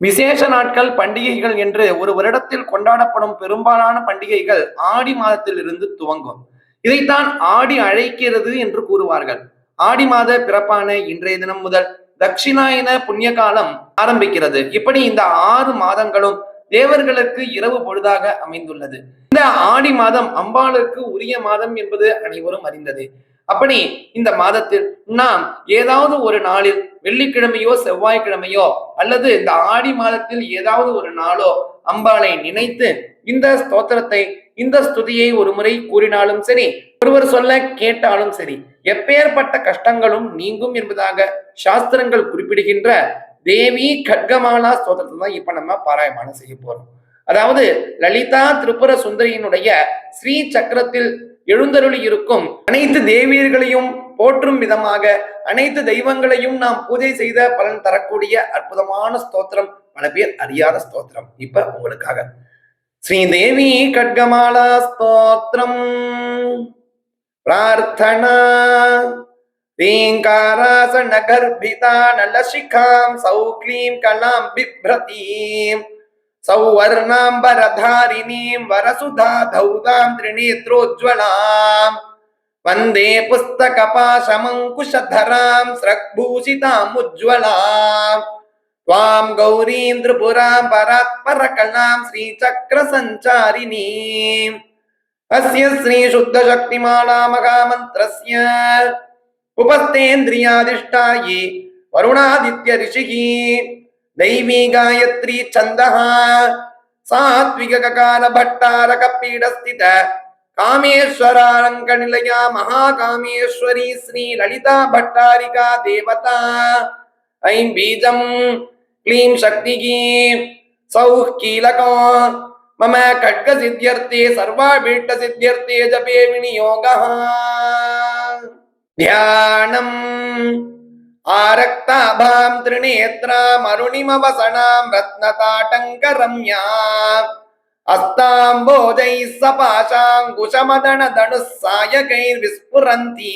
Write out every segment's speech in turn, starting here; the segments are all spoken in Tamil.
விசேஷ நாட்கள் பண்டிகைகள் என்று ஒரு வருடத்தில் கொண்டாடப்படும் பெரும்பாலான பண்டிகைகள் ஆடி மாதத்தில் இருந்து துவங்கும். இதைத்தான் ஆடி அழைக்கிறது என்று கூறுவார்கள். ஆடி மாத பிறப்பான இன்றைய தினம் முதல் தட்சிணாயன புண்ணிய காலம் ஆரம்பிக்கிறது. இப்படி இந்த ஆறு மாதங்களும் தேவர்களுக்கு இரவு பொழுதாக அமைந்துள்ளது. இந்த ஆடி மாதம் அம்பாளுக்கு உரிய மாதம் என்பது அனைவரும் அறிந்தது. அப்படி இந்த மாதத்தில் நாம் ஏதாவது ஒரு நாளில் வெள்ளிக்கிழமையோ செவ்வாய்க்கிழமையோ அல்லது இந்த ஆடி மாதத்தில் ஏதாவது ஒரு நாளோ அம்பாளை நினைத்து இந்த ஸ்தோத்திரத்தை இந்த ஸ்துதியை ஒரு முறை கூறினாலும் சரி ஒருவர் சொல்ல கேட்டாலும் சரி எப்பேற்பட்ட கஷ்டங்களும் நீங்கும் என்பதாக சாஸ்திரங்கள் குறிப்பிடுகின்ற தேவி கட்கமாலா ஸ்தோத்திரத்தை தான் இப்ப நம்ம பாராயணம் செய்ய போறோம். அதாவது லலிதா திரிபுர சுந்தரியினுடைய ஸ்ரீ சக்கரத்தில் எழுந்தருளி இருக்கும் அனைத்து தேவியர்களையும் போற்றும் விதமாக அனைத்து தெய்வங்களையும் நாம் பூஜை செய்த பலன் தரக்கூடிய அற்புதமான ஸ்தோத்திரம் பல பேர் அறியாத ஸ்தோத்திரம். இப்ப உங்களுக்காக. ஸ்ரீதேவி கட்கமாலா ஸ்தோத்திரம். பிரார்த்தனா. ீங்காராசன கர்ப்பிதா நலசிகாம் சௌக்லீம் கலாம் பிப்ரதீம். सौवर्णाम्बरधारिणीं वरसुधा धौतां त्रिनेत्रोज्ज्वलाम् वंदे पुस्तकपाशमङ्कुशधरां स्रग्भूषितामुज्ज्वलाम् त्वां गौरीं परात्परकलां श्रीचक्रसञ्चारिणीम् अस्य श्रीशुद्धशक्तिमालामगामन्त्रस्य उपस्थेन्द्रियादिष्टाये वरुणादित्य ऋषिः। दैवी गायत्री छन्दः सात्विक ककाल भट्टारक पीडस्थित कामेश्वरालङ्कनिलया महाकामेश्वरी श्री ललिता भट्टारिका देवता ऐं बीजं क्लीं शक्तिः सौः कीलको मम खड्गसिद्ध्यर्थे सर्वाभीष्टसिद्ध्यर्थे जपे विनियोगः ध्यानम् ஆரக்தாபாம் திருநேத்ராம் அருணிமவசனாம் ரத்னதாட்டங்க ரம்யா அஸ்தாம்போதை சபாஷாங்குஷமதன தனுசாயகை விஸ்புரந்தி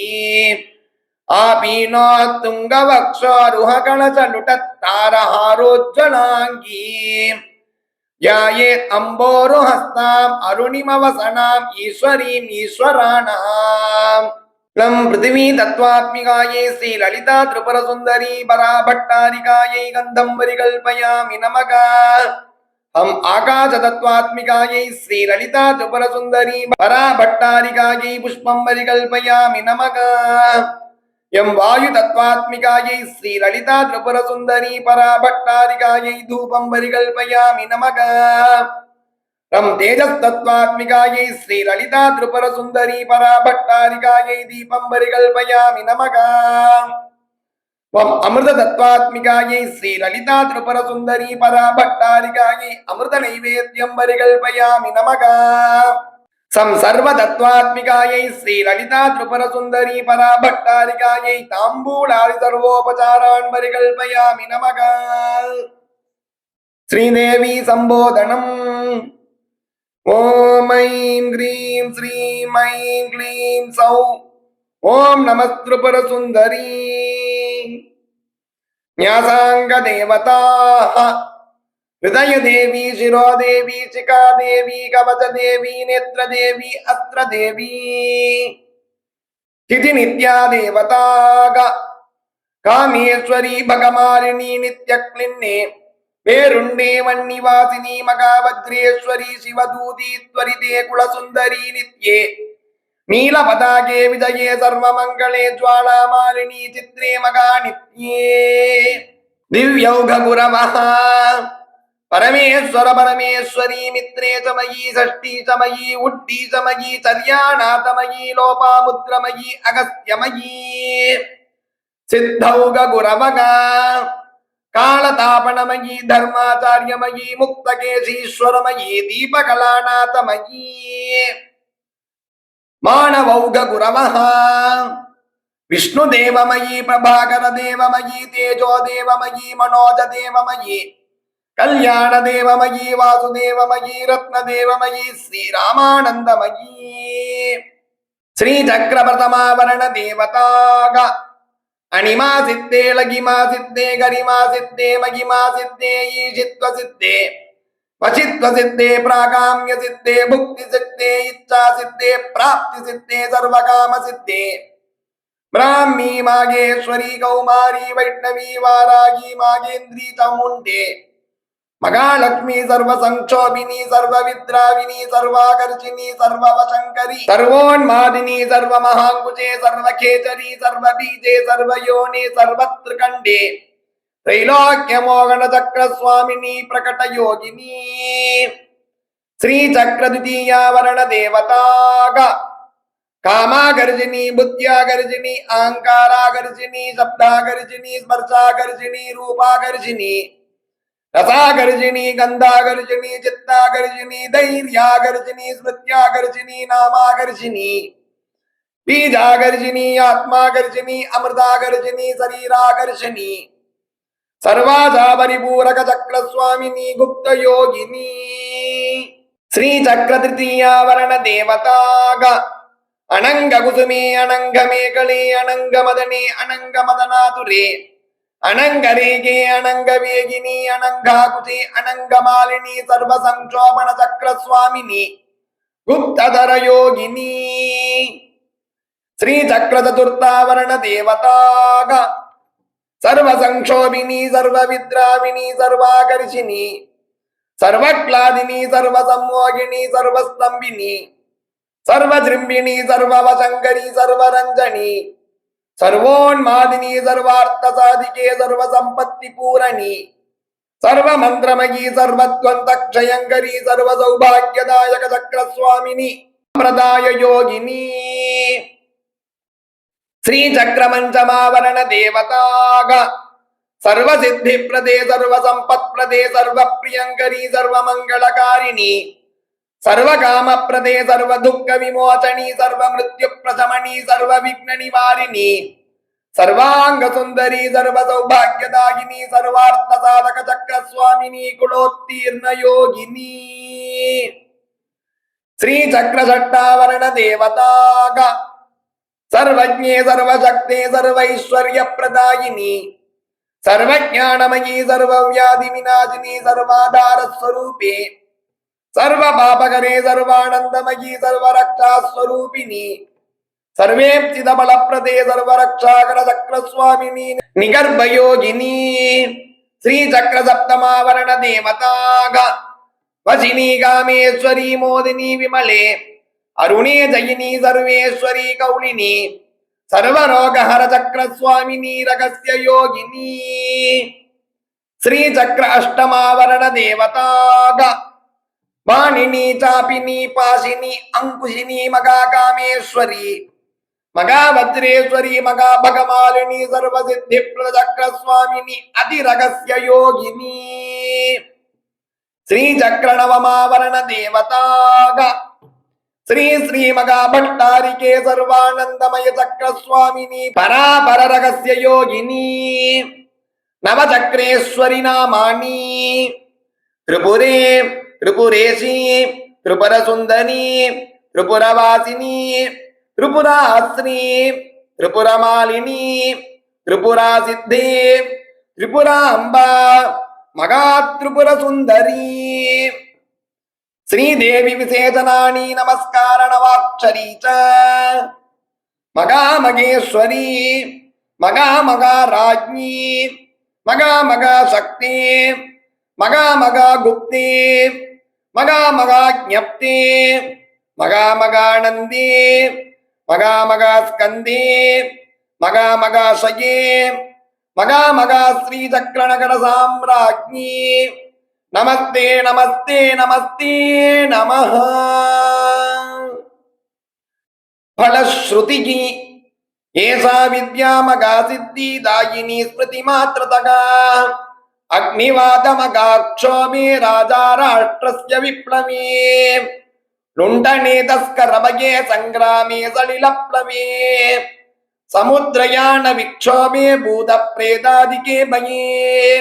ஆபீனோ துங்கவக்ஷாருஹகணசலுட்டாரஹாரோஜ்வலாங்கி யாயே அம்போருஹஸ்தாம் அருணிமவசனாம் ஈஸ்வரீம் ஈஸ்வராணாம் லம் பிருத்திவி தத்வாத்மிகாயை ஸ்ரீ லலிதா திரிபுர சுந்தரி பரா பட்டாரிகாயை கந்தம் பரிகல்பயாமி நமக ஹம் ஆகாச தத்வாத்மிகாயை ஸ்ரீ லலிதா திரிபுர சுந்தரி பரா பட்டாரிகாயை புஷ்பம் பரிகல்பயாமி நமக எம் வாயு தத்வாத்மிகாயை ஸ்ரீ லலிதா திரிபுர சுந்தரி பரா பட்டாரிகாயை தூபம் பரிகல்பயாமி நமக ரம் தேஜஸ்தத்வாத்மிகாயை ஸ்ரீ லலிதா திரிபுர சுந்தரி பரா பட்டாரிகாயை தீபம் பரிகல்பயாமி நமக. வம் அமிர்த தத்வாத்மிகாயை ஸ்ரீ லலிதா திரிபுர சுந்தரி பரா பட்டாரிகாயை அமிர்த நைவேத்யம் பரிகல்பயாமி நமக. சம் சர்வ தத்வாத்மிகாயை ஸ்ரீ லலிதா திரிபுர சுந்தரி பரா பட்டாரிகாயை தாம்பூலாதி சர்வோபசாரான் ఓం ఐం హ్రీం శ్రీం ఐం క్లీం సౌ ఓం నమస్తృపుర సుందరీ న్యాసాంగదేవతా హృదయదేవి శిరోదేవి శిఖాదేవి కవచదేవి నేత్రదేవి అస్త్రదేవి తిథి నిత్యాదేవతాగ కామేశ్వరీ భగమారిణి నిత్యక్లిన్నే మేరుణ్యేమన్నివాసిని మగావగ్రేశ్వరి శివదూతి త్వరితే కులసుందరి నిత్యే. నీలపదాకే విజయే సర్వమంగళే జ్వాళామాలిని చిత్రే మగా నిత్యే. దివ్యౌఘగురవ. పరమేశ్వర పరమేశ్వరి మిత్రే చమయీ షష్ఠీ చమయీ ఉడ్డీ చమయీ చర్యాణాతమయీ లోపాముద్రమయీ అగస్త్యమయీ సిద్ధౌగ గురవగా కాళతాపణమయీ ధర్మాచార్యమయీ ముక్తకేశీశ్వరమయీ దీపకళానాథమయీ మానవౌగ గురవ విష్ణుదేవమయీ ప్రభాకర దేవమయీ తేజోదేవమయీ మనోజదేవమయీ కళ్యాణదేవమయీ వాసుదేవమయీ రత్నదేవమయీ శ్రీరామానందమయీ శ్రీచక్రప్రథమావరణ దేవతాగా ಅಣಿಮಾ ಸಿದ್ಧೆ ಲಗಿಮಾ ಸಿದ್ಧೆ ಗರಿಮಾ ಸಿದ್ಧೆ ಮಗಿಮಾ ಸಿದ್ಧೆ ಈಶಿತ್ವ ಸಿದ್ಧೆ ವಚಿತ್ವ ಸಿದ್ಧೆ ಪ್ರಾಗಾಮ್ಯ ಸಿದ್ಧೆ ಭುಕ್ತಿ ಸಿದ್ಧೆ ಇಚ್ಛಾ ಸಿದ್ಧೆ ಪ್ರಾಪ್ತಿ ಸಿದ್ಧೆ ಸರ್ವಕಾಮ ಸಿದ್ಧೆ ಬ್ರಾಹ್ಮಿ ಮಾಗೇಶ್ವರಿ ಕೌಮಾರಿ ವೈಷ್ಣವಿ ವಾರಾಗಿ ಮಾಗೇಂದ್ರಿ ಚಾಮುಂಡೆ మగాలక్ష్మి సర్వ సంక్షోభిని సర్వ విద్రావిని సర్వాకర్షిణి సర్వవశంకరి సర్వోన్మాదిని సర్వ మహాంకుజే సర్వ కేచరి సర్వ బీజే సర్వ యోని సర్వత్రికండే త్రైలోక్యమోగణ చక్ర స్వామిని ప్రకట యోగిని శ్రీ చక్ర ద్వితీయావరణ దేవతాగ కామాగర్జిని బుద్ధ్యాగర్జిని అహంకారాగర్జిని శబ్దాగర్జిని స్పర్శాగర్జిని రూపాగర్జిని ரசாகர்ஜினி கந்தாகர்ஜினி சித்தாகர்ஜினி தைரியாகர்ஜினி ஸ்மிருத்யாகர்ஜினி நாமாகர்ஜினி பீஜாகர்ஜினி ஆத்மாகர்ஜினி அமிர்தாகர்ஜினி சரீராகர்ஷினி சர்வாசா பரிபூரக சக்கரஸ்வாமினி குப்த யோகினி ஸ்ரீ சக்கர திருத்தீயாவரண தேவதாக அனங்க குசுமே அனங்க மேகலே அனங்க மதனே அனங்க மதனாதுரே அனங்கரேகே அனங்க வேகினி அனங்காகுதி அனங்க மாலினி சர்வ சங்கோபன சக்கர சுவாமினி குப்ததர யோகினி ஸ்ரீ சக்கர சதுர்த்தாவரண தேவதாக சர்வ சங்கோபினி சர்வ வித்ராவினி சர்வாகர்ஷினி சர்வக்லாதினி சர்வ சம்மோகினி சர்வஸ்தம்பினி சர்வ திரும்பிணி சர்வவசங்கரி சர்வரஞ்சனி सर्वोन्मादिनी सर्वार्थ साधिके सर्व संपत्ती पूरणी सर्व मंत्रमयी सर्वत्वंत क्षयंकरी सर्व सौभाग्यदायक चक्र स्वामिनी प्रदाय योगिनी श्री चक्रमंचमावरण देवताग सर्व सिद्धि प्रदे सर्व संपत् प्रदे सर्व प्रियंकरी सर्व मंगलकारिणी సర్వకామ ప్రదే సర్వ దుఃఖ విమోచని సర్వ మృత్యు ప్రశమణి సర్వ విఘ్న నివారిణి సర్వాంగ సుందరి సర్వ సౌభాగ్యదాయిని సర్వార్థ సాధక చక్ర స్వామిని కులోత్తీర్ణ యోగిని శ్రీ చక్ర షట్టావరణ దేవతాగ సర్వజ్ఞే సర్వశక్తే సర్వైశ్వర్య ప్రదాయిని సర్వజ్ఞానమయీ సర్వవ్యాధి వినాశిని సర్వాధార స్వరూపే சர்வ பாபகரே சர்வானந்தமயி சர்வரக்ஷா ஸ்வரூபிணி சர்வேப்திதபல பிரதே சர்வரக்ஷாகர சக்கரஸ்வாமினி நிகர்பயோகினி ஸ்ரீ சக்கர சப்தமாவரண தேவதாக வசினி காமேஸ்வரி மோதினி விமலே அருணே ஜயினி சர்வேஸ்வரி கௌளினி சர்வரோகஹர சக்கரஸ்வாமினி ரகசிய யோகினி ஸ்ரீ சக்கர அஷ்டமாவரண தேவதாக வாணினி சாபினி பாசினி அங்குஷினி மகாகாமேஸ்வரி மகாபத்ரேஸ்வரி மகாபகமாலினி சர்வசித்தி பிரதக்ரஸ்வாமினி அதிரகசிய யோகினி. ஸ்ரீ சக்கரணவமாவரண தேவதாக. ஸ்ரீ ஸ்ரீ மகாபட்டாரிகே சர்வானந்தமய சக்கரஸ்வாமினி பராபர ரகசிய யோகினி. நவசக்கரேஸ்வரி நாமானி. திரிபுரே త్రిపురేశీ త్రిపుర సుందరి త్రిపురవాసిని త్రిపురాశ్రీ త్రిపురమాలిని త్రిపురా సిద్ధి త్రిపురాంబ మగాత్రిపుర సుందరి శ్రీదేవి విశేషణాని నమస్కార నవాక్షరీ చ. మగా మగామగా మగా మగా రాజ్ఞి మగా శక్తి विशेषणानि नमस्कारणवाक्षरी च मगामगेश्वरी मगामगा राज्ञी मगामगा शक्ति मगामगा गुप्ते मगामगा ज्ञप्ते मगामगानन्दे मगामगा स्कन्दे मगामगा शये मगामगा श्रीचक्रनगर साम्राज्ञी नमस्ते नमस्ते नमस्ते नमः फलश्रुतिः एषा विद्यामगा सिद्धिदायिनी स्मृतिमात्रतगा अग्निवादमगाक्षोभे राजा राष्ट्रस्य विप्लवे लुण्ठने तस्करभये सङ्ग्रामे सलिलप्लवे समुद्रयान विक्षोभे भूतप्रेतादिके भये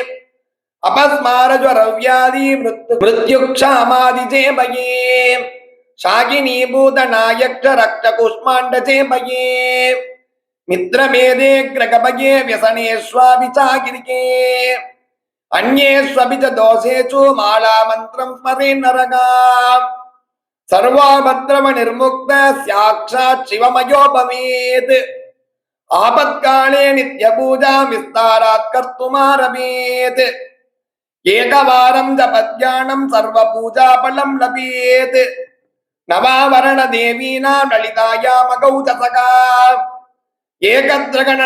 अपस्मार ज्वर व्याधि मृत्यु मृत्युक्षामादिजे भये शाकिनी भूत नायक्ष அந்நே சபித தோசேச்சு மாலா மந்திரம் ஸ்மரே நரகா சர்வாபத்ரம நிர்முக்த சாட்சா சிவமயோ பவேத் ஆபத்காலே நித்ய பூஜா விஸ்தாராத் கர்த்துமாரபேத் ஏகவாரம் ஜபத்யானம் சர்வ பூஜா பலம் லபேத் நவாவரண தேவீனாம் லலிதாயா மகௌ தசகா ஏகத்ரகண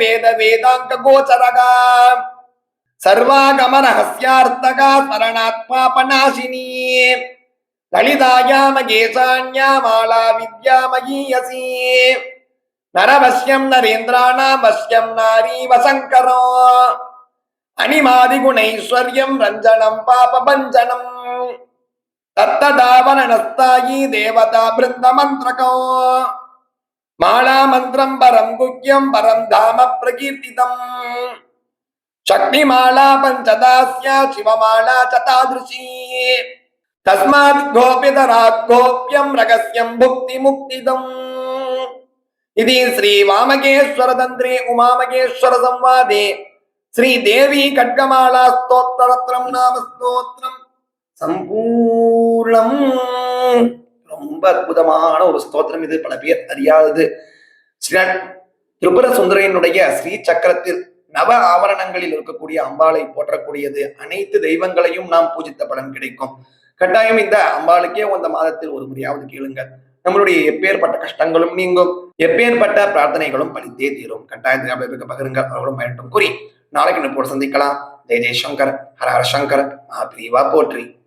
வேத வேதாங்க கோச்சரகா सर्वागमरहस्यार्थका स्मरणात्मापनाशिनी ललितायामगेशान्या माला विद्यामयीयसी नरवश्यं नरेन्द्राणां वश्यं नारीव शङ्करो अनिमादिगुणैश्वर्यं रञ्जनं पापभञ्जनम् तत्तदावरणस्थायी देवता बृन्दमन्त्रको मालामन्त्रं परं गुह्यं परं धाम प्रकीर्तितम् शक्तिमाला पञ्चदास्या शिवमाला च तादृशी तस्मात् गोप्यतरात् गोप्यं रगस्यं भुक्तिमुक्तिदम् इति श्रीवामकेश्वरतन्त्रे उमामकेश्वरसंवादे श्रीदेवी खड्गमाला स्तोत्ररत्नं नाम स्तोत्ரம் சம்பூர்ணம் ரொம்ப அற்புதமான ஒரு ஸ்தோத்திரம் இது பல பேர் அறியாதது ஸ்ரீ திரிபுர சுந்தரையனுடைய ஸ்ரீ சக்கரத்தில் நவ ஆவரணங்களில் இருக்கக்கூடிய அம்பாளை போற்றக்கூடியது. அனைத்து தெய்வங்களையும் நாம் பூஜித்த பலன் கிடைக்கும். கட்டாயம் இந்த அம்பாளுக்கே வந்த மாதத்தில் ஒரு முறையாவது கேளுங்கள். நம்மளுடைய எப்பேற்பட்ட கஷ்டங்களும் நீங்கும். எப்பேற்பட்ட பிரார்த்தனைகளும் பலித்தே தீரும். கட்டாயத்தை பகிருங்க பகிருங்கள். அவர்களும் பயன்படும் கூறி நாளைக்கு நம்ம சந்திக்கலாம். ஜெய் ஜெய்சங்கர் ஹர ஹர சங்கர் மகாபிரிவா போற்றி.